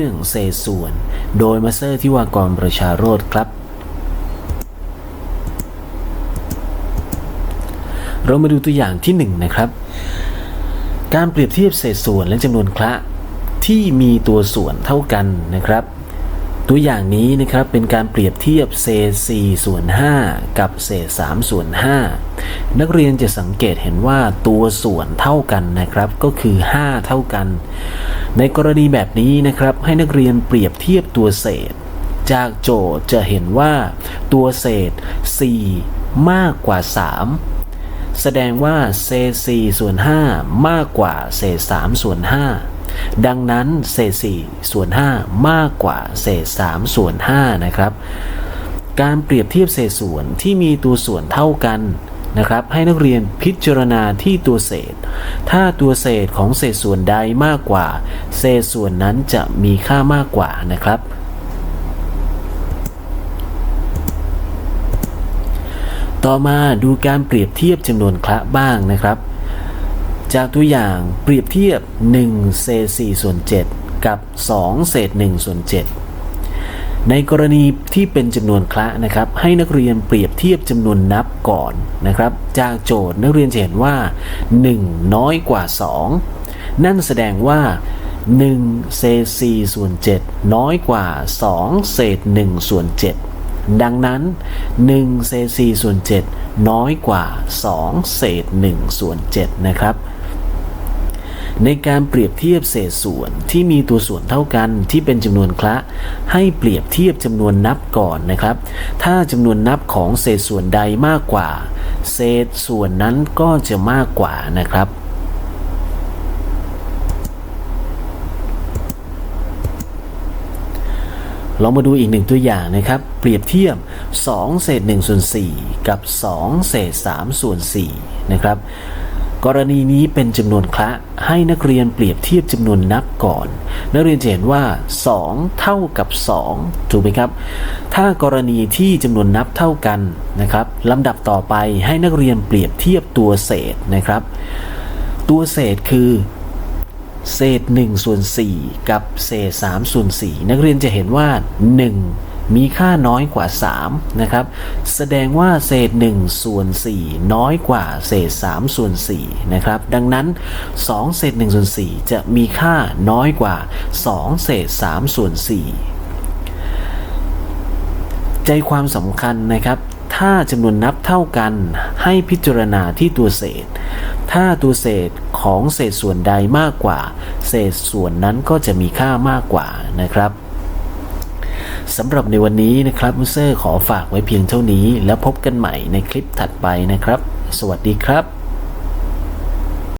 เรื่องเศษส่วน โดยมาสเตอร์ที่วากรประชาโรธครับ เรามาดูตัวอย่างที่1นงนะครับ การเปรียบเทียบเศษส่วนและจำนวนคละที่มีตัวส่วนเท่ากันนะครับ ตัวอย่างนี้นะครับเป็นการเปรียบเทียบเศษ4ส่วน5กับเศษ3ส่วน5นักเรียนจะสังเกตเห็นว่าตัวส่วนเท่ากันนะครับก็คือ 5 เท่ากัน ในกรณีแบบนี้นะครับให้นักเรียนเปรียบเทียบตัวเศษ จากโจทย์จะเห็นว่าตัวเศษ 4 มากกว่า 3 แสดงว่าเศษ4ส่วน5มากกว่าเศษ3ส่วน5 ดังนั้นเศษ4ส่วน 5 มากกว่าเศษ3ส่วน5นะครับ การเปรียบเทียบเศษส่วนที่มีตัวส่วนเท่ากันนะครับ ให้นักเรียนพิจารณาที่ตัวเศษ ถ้าตัวเศษของเศษส่วนใดมากกว่า เศษส่วนนั้นจะมีค่ามากกว่านะครับต่อมาดูการเปรียบเทียบจำนวนคละบ้างนะครับ จากตัวอย่างเปรียบเทียบ 1 เศษ4ส่วน 7 กับ 2 เศษ1ส่วน 7 ในกรณีที่เป็นจำนวนคละนะครับ ให้นักเรียนเปรียบเทียบจำนวนนับก่อนนะครับ จากโจทย์นักเรียนจะเห็นว่า 1 น้อยกว่า 2 นั่นแสดงว่า 1 เศษ4ส่วน 7 น้อยกว่า 2 เศษ1ส่วน 7 ดังนั้น 1 เศษ4ส่วน 7 น้อยกว่า 2 เศษ1ส่วน7นะครับ ในการเปรียบเทียบเศษส่วนที่มีตัวส่วนเท่ากันที่เป็นจำนวนคละให้เปรียบเทียบจำนวนนับก่อนนะครับ ถ้าจำนวนนับของเศษส่วนใดมากกว่า เศษส่วนนั้นก็จะมากกว่านะครับลองมาดูอีกหนึ่งตัวอย่างนะครับ เปรียบเทียบ 2 เศษ1ส่วน4กับ 2 เศษ3ส่วน4นะครับ กรณีนี้เป็นจำนวนคละให้นักเรียนเปรียบเทียบจำนวนนับก่อน นักเรียนจะเห็นว่า 2 เท่ากับ 2 ถูกไหมครับ ถ้ากรณีที่จำนวนนับเท่ากันนะครับลำดับต่อไปให้นักเรียนเปรียบเทียบตัวเศษนะครับ ตัวเศษคือ เศษ1ส่วน4กับเศษ3ส่วน4นักเรียนจะเห็นว่า 1 มีค่าน้อยกว่า 3 นะครับ แสดงว่าเศษ 1 ส่วน 4 น้อยกว่าเศษ 3 ส่วน 4 นะครับ ดังนั้น 2 เศษ 1 ส่วน 4 จะมีค่าน้อยกว่า 2 เศษ 3 ส่วน 4 ใจความสำคัญนะครับ ถ้าจำนวนนับเท่ากันให้พิจารณาที่ตัวเศษ ถ้าตัวเศษของเศษส่วนใดมากกว่า เศษส่วนนั้นก็จะมีค่ามากกว่านะครับ สำหรับในวันนี้นะครับมูเซอร์ขอฝากไว้เพียงเท่านี้ แล้วพบกันใหม่ในคลิปถัดไปนะครับ สวัสดีครับ